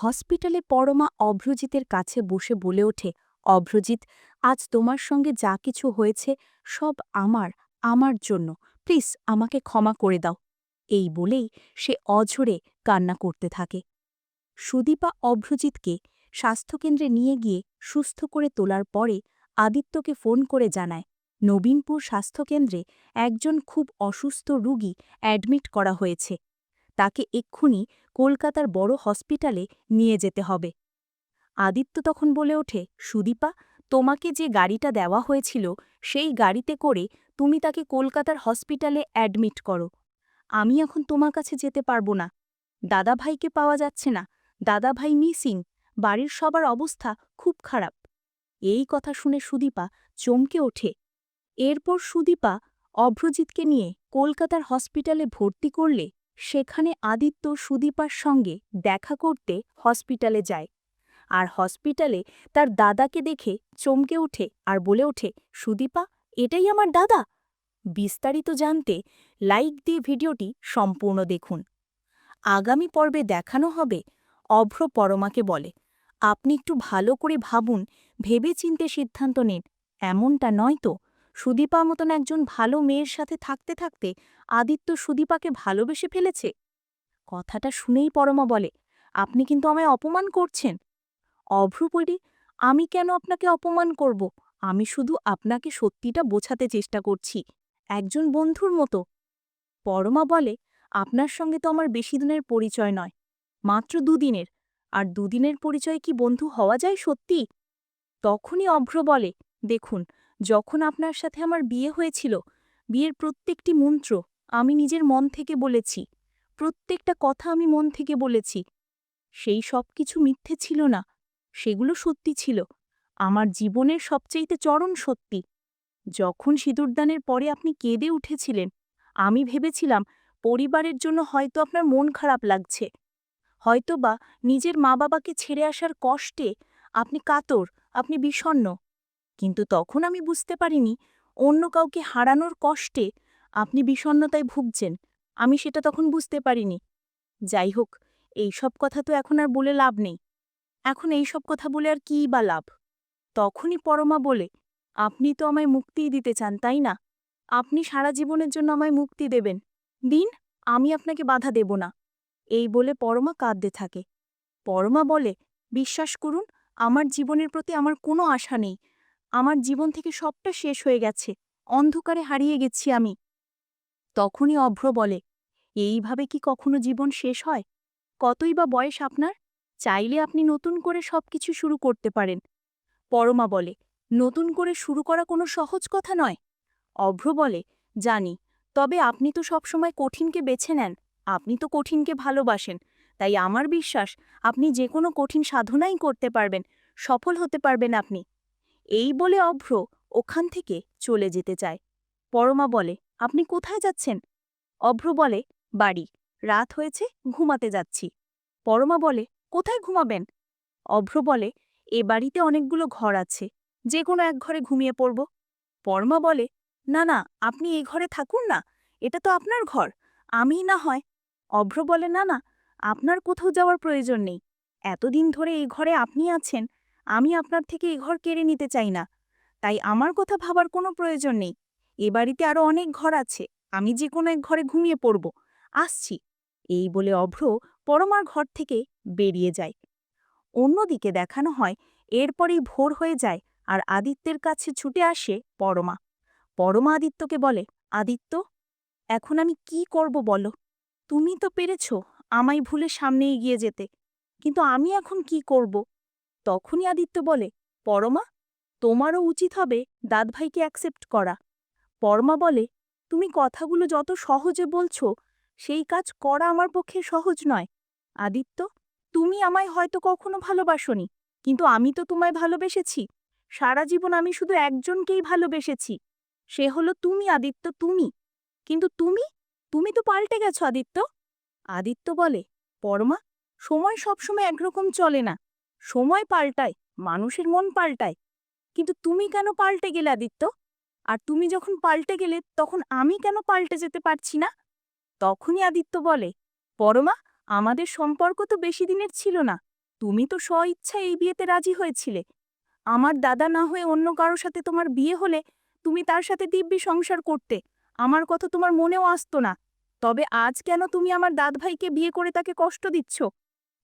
হসপিটালে পরমা অভ্রজিতের কাছে বসে বলে ওঠে, অভ্রজিৎ, আজ তোমার সঙ্গে যা কিছু হয়েছে সব আমার আমার জন্য। প্লিজ আমাকে ক্ষমা করে দাও। এই বলেই সে অঝরে কান্না করতে থাকে। সুদীপা অভ্রজিৎকে স্বাস্থ্যকেন্দ্রে নিয়ে গিয়ে সুস্থ করে তোলার পরে আদিত্যকে ফোন করে জানায়, নবীনপুর স্বাস্থ্যকেন্দ্রে একজন খুব অসুস্থ রুগী অ্যাডমিট করা হয়েছে। তাকে এক্ষুনি কলকাতার বড় হসপিটালে নিয়ে যেতে হবে। আদিত্য তখন বলে ওঠে, সুদীপা, তোমাকে যে গাড়িটা দেওয়া হয়েছিল, সেই গাড়িতে করে তুমি তাকে কলকাতার হসপিটালে অ্যাডমিট করো। আমি এখন তোমার কাছে যেতে পারব না। দাদাভাইকে পাওয়া যাচ্ছে না। দাদাভাই মিসিং, বাড়ির সবার অবস্থা খুব খারাপ এই কথা শুনে সুদীপা চমকে ওঠে। এরপর সুদীপা অভ্রজিৎকে নিয়ে কলকাতার হসপিটালে ভর্তি করলে সেখানে আদিত্য সুদীপার সঙ্গে দেখা করতে হসপিটালে যায়। আর হসপিটালে তার দাদাকে দেখে চমকে ওঠে আর বলে ওঠে, সুদীপা, এটাই আমার দাদা? বিস্তারিত জানতে লাইক দিয়ে ভিডিওটি সম্পূর্ণ দেখুন। আগামী পর্বে দেখানো হবে, অভ্র পরমাকে বলে। আপনি একটু ভালো করে ভাবুন ভেবে চিনতে সিদ্ধান্ত নিন। এমনটা নয় তো? সুদীপা মতন একজন ভালো মেয়ের সাথে থাকতে থাকতে আদিত্য সুদীপাকে ভালোবেসে ফেলেছে? কথাটা শুনেই পরমা বলে, আপনি কিন্তু আমায় অপমান করছেন। অভ্রুপরি আমি কেন আপনাকে অপমান করব? আমি শুধু আপনাকে সত্যিটা বোঝাতে চেষ্টা করছি, একজন বন্ধুর মতো। পরমা বলে, আপনার সঙ্গে তো আমার বেশি দিনের পরিচয় নয়, মাত্র দুদিনের। আর দুদিনের পরিচয়ে কি বন্ধু হওয়া যায় সত্যি? তখনই অভ্র বলে, দেখুন যখন আপনার সাথে আমার বিয়ে হয়েছিল, বিয়ের প্রত্যেকটি মন্ত্র আমি নিজের মন থেকে বলেছি, প্রত্যেকটা কথা আমি মন থেকে বলেছি। সেই সব কিছু মিথ্যে ছিল না, সেগুলো সত্যি ছিল, আমার জীবনের সবচেয়েতে চরম সত্যি। যখন সিঁদুরদানের পরে আপনি কেঁদে উঠেছিলেন, আমি ভেবেছিলাম পরিবারের জন্য হয়তো আপনার মন খারাপ লাগছে। হয়তোবা নিজের মা বাবাকে ছেড়ে আসার কষ্টে আপনি কাতর, আপনি বিষণ্ণ। কিন্তু তখন আমি বুঝতে পারিনি অন্য কাউকে হারানোর কষ্টে আপনি বিষণ্ণতায় ভুগছেন। আমি সেটা তখন বুঝতে পারিনি। যাই হোক এই সব কথা তো এখন আর বলে লাভ নেই। এখন এই সব কথা বলে আর কী বা লাভ? তখনই পরমা বলে, আপনি তো আমায় মুক্তিই দিতে চান, তাই না? আপনি সারা জীবনের জন্য আমায় মুক্তি দেবেন। দিন, আমি আপনাকে বাধা দেব না। এই বলে পরমা কাঁদতে থাকে। পরমা বলে, বিশ্বাস করুন, আমার জীবনের প্রতি আমার কোনো আশা নেই। আমার জীবন থেকে সবটা শেষ হয়ে গেছে, অন্ধকারে হারিয়ে গেছি আমি। তখনই অভ্র বলে, এইভাবে কি কখনো জীবন শেষ হয়? কতই বা বয়স আপনার? চাইলে আপনি নতুন করে সবকিছু শুরু করতে পারেন। পরমা বলে, নতুন করে শুরু করা কোনো সহজ কথা নয়। অভ্র বলে, জানি, তবে আপনি তো সবসময় কঠিনকে বেছে নেন। আপনি তো কঠিনকে ভালোবাসেন, তাই আমার বিশ্বাস আপনি যে কোনো কঠিন সাধনাই করতে পারবেন, সফল হতে পারবেন আপনি। এই বলে অভ্র ওখান থেকে চলে যেতে চায়। পরমা বলে, আপনি কোথায় যাচ্ছেন? অভ্র বলে, বাড়ি। রাত হয়েছে, ঘুমাতে যাচ্ছি। পরমা বলে, কোথায় ঘুমাবেন? অভ্র বলে, এ বাড়িতে অনেকগুলো ঘর আছে যে কোনো এক ঘরে ঘুমিয়ে পড়ব। পরমা বলে, না না, আপনি এই ঘরে থাকুন না, এটা তো আপনার ঘর, আমিই না হয়। অভ্র বলে, না না, আপনার কোথাও যাওয়ার প্রয়োজন নেই। এতদিন ধরে এই ঘরে আপনি আছেন আমি আপনার থেকে এ ঘর কেড়ে নিতে চাই না। তাই আমার কথা ভাবার কোনো প্রয়োজন নেই। এ বাড়িতে আরও অনেক ঘর আছে। আমি যে কোনো এক ঘরে ঘুমিয়ে পড়ব। আসছি। এই বলে অভ্র পরমার ঘর থেকে বেরিয়ে যায়। অন্যদিকে দেখানো হয়, এরপরই ভোর হয়ে যায় আর আদিত্যের কাছে ছুটে আসে পরমা। পরমা আদিত্যকে বলে, আদিত্য, এখন আমি কি করব বলো? তুমি তো পেরেছ আমায় ভুলে সামনে এগিয়ে যেতে। কিন্তু আমি এখন কি করব? তখনই আদিত্য বলে, পরমা, তোমারও উচিত হবে দাদভাইকে অ্যাকসেপ্ট করা। পরমা বলে, তুমি কথাগুলো যত সহজে বলছো, সেই কাজ করা আমার পক্ষে সহজ নয়। আদিত্য, তুমি আমায় হয়তো কখনো ভালোবাসনি, কিন্তু আমি তো তোমায় ভালোবেসেছি। সারা জীবন আমি শুধু একজনকেই ভালোবেসেছি। সে হলো তুমি, আদিত্য, তুমি। কিন্তু তুমি তুমি তো পাল্টে গেছো, আদিত্য। আদিত্য বলে, পরমা, সময় সবসময় একরকম চলে না। সময় পাল্টায়, মানুষের মন পাল্টায়। কিন্তু তুমি কেন পাল্টে গেলে আদিত্য? আর তুমি যখন পাল্টে গেলে তখন আমি কেন পাল্টে যেতে পারছি না? তখনই আদিত্য বলে, পরমা, আমাদের সম্পর্ক তো বেশি দিনের ছিল না। তুমি তো স্ব ইচ্ছায় এই বিয়েতে রাজি হয়েছিলে। আমার দাদা না হয়ে অন্য কারোর সাথে তোমার বিয়ে হলে তুমি তার সাথে দিব্যি সংসার করতে। আমার কথা তোমার মনেও আসতো না। তবে আজ কেন তুমি আমার দাদভাইকে বিয়ে করে তাকে কষ্ট দিচ্ছ?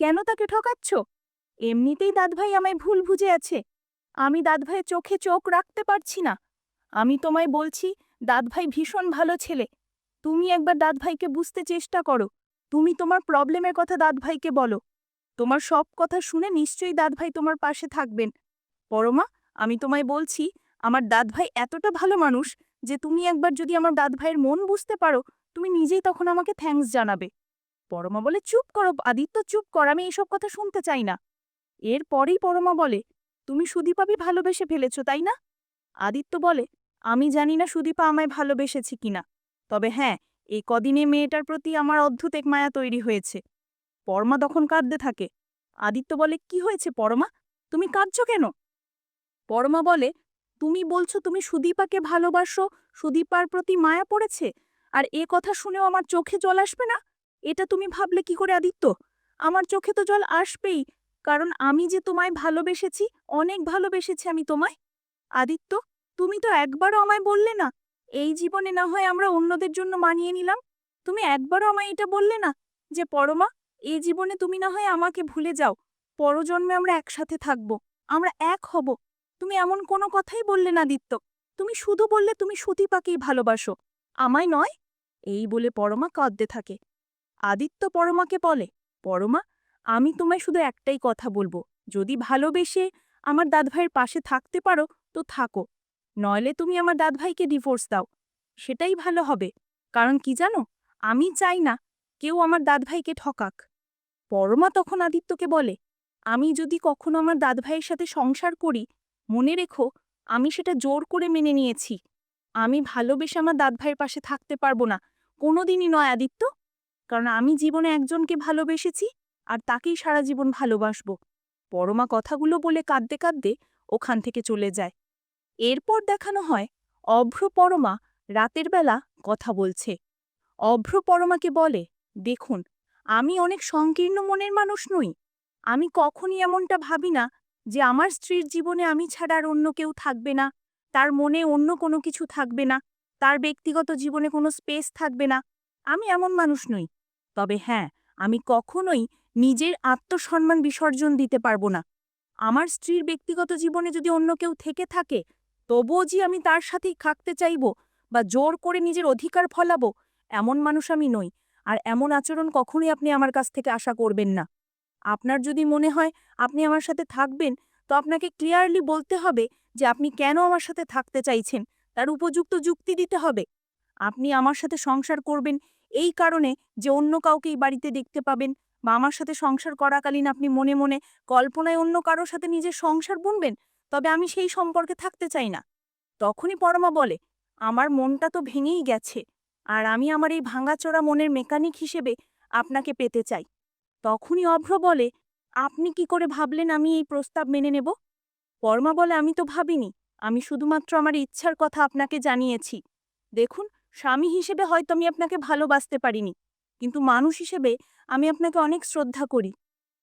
কেন তাকে ঠকাচ্ছ? এমনিতেই দাদভাই আমায় ভুল বুঝে আছে। আমি দাদভাইয়ের চোখে চোখ রাখতে পারছি না। আমি তোমায় বলছি, দাদভাই ভীষণ ভালো ছেলে। তুমি একবার দাদভাইকে বুঝতে চেষ্টা করো। তুমি তোমার প্রবলেমের কথা দাদভাইকে বলো। তোমার সব কথা শুনে নিশ্চয়ই দাদভাই তোমার পাশে থাকবেন। পরমা আমি তোমায় বলছি, আমার দাদভাই এতটা ভালো মানুষ যে তুমি একবার যদি আমার দাদভাইয়ের মন বুঝতে পারো, তুমি নিজেই তখন আমাকে থ্যাঙ্কস জানাবে। পরমা বলে, চুপ করো আদিত্য, চুপ কর, আমি এইসব কথা শুনতে চাই না। এরপরেই পরমা বলে, তুমি সুদীপাবি ভালোবেসে ফেলেছ, তাই না? আদিত্য বলে, আমি জানি না সুদীপা আমায় ভালোবেসেছি কিনা তবে হ্যাঁ এই কদিনে মেয়েটার প্রতি আমার অদ্ভুত এক মায়া তৈরি হয়েছে। পরমা তখন কাঁদতে থাকে। আদিত্য বলে, কি হয়েছে পরমা? তুমি কাঁদছ কেন? পরমা বলে, তুমি বলছো তুমি সুদীপাকে ভালোবাসো, সুদীপার প্রতি মায়া পড়েছে, আর এ কথা শুনেও আমার চোখে জল আসবে না? এটা তুমি ভাবলে কি করে আদিত্য? আমার চোখে তো জল আসবেই কারণ আমি যে তোমায় ভালোবেসেছি, অনেক ভালোবেসেছি আমি তোমায়। আদিত্য, তুমি তো একবারও আমায় বললে না, এই জীবনে না হয় আমরা অন্যদের জন্য মানিয়ে নিলাম। তুমি একবারও আমায় এটা বললে না যে, পরমা, এই জীবনে তুমি না হয় আমাকে ভুলে যাও। পরজন্মে আমরা একসাথে থাকব, আমরা এক হব। তুমি এমন কোনো কথাই বললে না দিত্য তুমি শুধু বললে তুমি সুতিপাকেই ভালোবাসো। আমায় নয়, এই বলে পরমা কাঁদতে থাকে। আদিত্য পরমাকে বলে, পরমা আমি তোমায় শুধু একটাই কথা বলব, যদি ভালোবেসে আমার দাদভাইয়ের পাশে থাকতে পারো, তো থাকো। নইলে তুমি আমার দাদভাইকে ডিভোর্স দাও। সেটাই ভালো হবে। কারণ কি জানো? আমি চাই না কেউ আমার দাদভাইকে ঠকাক। পরমা তখন আদিত্যকে বলে, আমি যদি কখনো আমার দাদভাইয়ের সাথে সংসার করি, মনে রেখো, আমি সেটা জোর করে মেনে নিয়েছি। আমি ভালোবেসে আমার দাদভাইয়ের পাশে থাকতে পারব না। কোনোদিনই নয় আদিত্য। কারণ আমি জীবনে একজনকে ভালোবেসেছি আর তাকেই সারা জীবন ভালোবাসব। পরমা কথাগুলো বলে কাঁদতে কাঁদতে ওখান থেকে চলে যায়। এরপর দেখানো হয় অভ্র পরমা রাতের বেলা কথা বলছে। অভ্র পরমাকে বলে, দেখুন, আমি অনেক সংকীর্ণ মনের মানুষ নই। আমি কখনই এমনটা ভাবি না যে আমার স্ত্রীর জীবনে আমি ছাড়া আর অন্য কেউ থাকবে না। তার মনে অন্য কোনো কিছু থাকবে না। তার ব্যক্তিগত জীবনে কোনো স্পেস থাকবে না। আমি এমন মানুষ নই। তবে হ্যাঁ আমি কখনোই নিজের আত্মসম্মান বিসর্জন দিতে পারব না। আমার স্ত্রীর ব্যক্তিগত জীবনে যদি অন্য কেউ থেকে থাকে, তবুও যে আমি তার সাথেই থাকতে চাইব বা জোর করে নিজের অধিকার ফলাবো, এমন মানুষ আমি নই। আর এমন আচরণ কখনোই আপনি আমার কাছ থেকে আশা করবেন না। আপনার যদি মনে হয় আপনি আমার সাথে থাকবেন, তো আপনাকে ক্লিয়ারলি বলতে হবে যে আপনি কেন আমার সাথে থাকতে চাইছেন, তার উপযুক্ত যুক্তি দিতে হবে। আপনি আমার সাথে সংসার করবেন, এই কারণে যে অন্য কাউকে এই বাড়িতে দেখতে পাবেন বা আমার সাথে সংসার করাকালীন আপনি মনে মনে কল্পনায় অন্য কারোর সাথে নিজের সংসার বুনবেন? তবে আমি সেই সম্পর্কে থাকতে চাই না। তখনই পরমা বলে, আমার মনটা তো ভেঙেই গেছে, আর আমি আমার এই ভাঙাচোরা মনের মেকানিক হিসেবে আপনাকে পেতে চাই। তখনই অভ্র বলে, আপনি কি করে ভাবলেন আমি এই প্রস্তাব মেনে নেব? পরমা বলে, আমি তো ভাবিনি, আমি শুধুমাত্র আমার ইচ্ছার কথা আপনাকে জানিয়েছি। দেখুন, স্বামী হিসেবে হয়তো আমি আপনাকে ভালোবাসতে পারিনি। কিন্তু মানুষ হিসেবে আমি আপনাকে অনেক শ্রদ্ধা করি।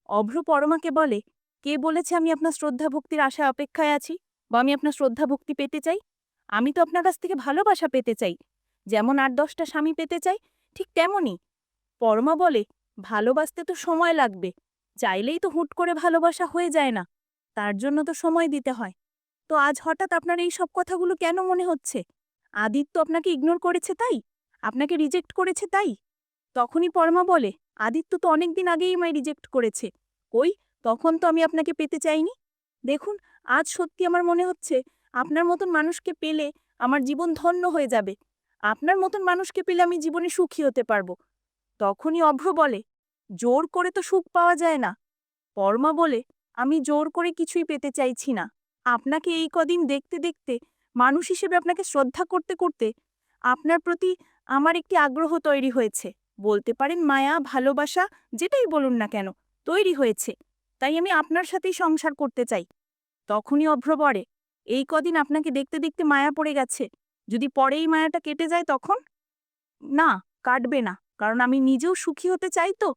অভ্র পরমাকে বলে, কে বলেছে আমি আপনার শ্রদ্ধা ভক্তির আশায় অপেক্ষায় আছি বা আমি আপনার শ্রদ্ধা ভক্তি পেতে চাই? আমি তো আপনার কাছ থেকে ভালোবাসা পেতে চাই। যেমন আট দশটা স্বামী পেতে চাই, ঠিক তেমনই। পরমা বলে, ভালোবাসতে তো সময় লাগবে, চাইলেই তো হুট করে ভালোবাসা হয়ে যায় না, তার জন্য তো সময় দিতে হয়। তো আজ হঠাৎ আপনার এই সব কথাগুলো কেন মনে হচ্ছে? আদিত্য আপনাকে ইগনোর করেছে তাই? আপনাকে রিজেক্ট করেছে তাই? তখনই পরমা বলে, আদিত্য তো অনেকদিন আগেই আমায় রিজেক্ট করেছে। কই, তখন তো আমি আপনাকে পেতে চাইনি। দেখুন, আজ সত্যি আমার মনে হচ্ছে, আপনার মতন মানুষকে পেলে আমার জীবন ধন্য হয়ে যাবে। আপনার মতন মানুষকে পেলে আমি জীবনে সুখী হতে পারব। তখনই অভ্র বলে, জোর করে তো সুখ পাওয়া যায় না। পরমা বলে, আমি জোর করে কিছুই পেতে চাইছি না। আপনাকে এই কদিন দেখতে দেখতে, মানুষ হিসেবে আপনাকে শ্রদ্ধা করতে করতে, আপনার প্রতি আমার একটি আগ্রহ তৈরি হয়েছে। বলতে পারেন মায়া, ভালোবাসা, যেটাই বলুন না কেন, তৈরি হয়েছে। তাই আমি আপনার সাথেই সংসার করতে চাই। তখনই অভ্র বলে এই কদিন আপনাকে দেখতে দেখতে মায়া পড়ে গেছে। যদি পরেই মায়াটা কেটে যায় তখন? না, কাটবে না। কারণ আমি নিজেও সুখী হতে চাই তো।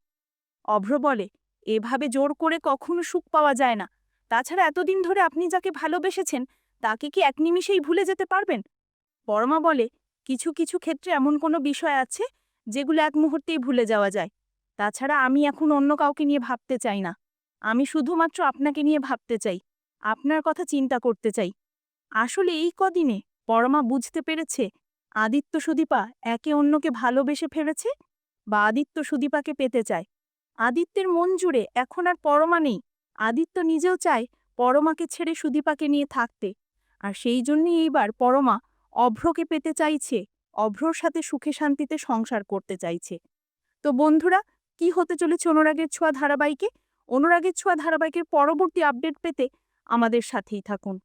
অভ্র বলে, এভাবে জোর করে কখনো সুখ পাওয়া যায় না। তাছাড়া এতদিন ধরে আপনি যাকে ভালোবেসেছেন, তাকে কি এক নিমিষেই ভুলে যেতে পারবেন? পরমা বলে, কিছু কিছু ক্ষেত্রে এমন কোনো বিষয় আছে যেগুলো এক মুহূর্তেই ভুলে যাওয়া যায়। তাছাড়া আমি এখন অন্য কাউকে নিয়ে ভাবতে চাই না। আমি শুধুমাত্র আপনাকে নিয়ে ভাবতে চাই। আপনার কথা চিন্তা করতে চাই। আসলে এই কদিনে পরমা বুঝতে পেরেছে, আদিত্য সুদীপা একে অন্যকে ভালোবেসে ফেলেছে বা আদিত্য সুদীপাকে পেতে চায়। আদিত্যের মন জুড়ে এখন আর পরমা নেই। আদিত্য নিজেও চায় পরমাকে ছেড়ে সুদীপাকে নিয়ে থাকতে। আর সেই জন্যই এইবার পরমা অভ্রকে পেতে চাইছে। অভ্রর সাথে সুখে শান্তিতে সংসার করতে চাইছে। তো বন্ধুরা, কি হতে চলেছে অনুরাগের ছোঁয়া ধারাবাহিকে? অনুরাগের ছোঁয়া ধারাবাহিকের পরবর্তী আপডেট পেতে আমাদের সাথেই থাকুন।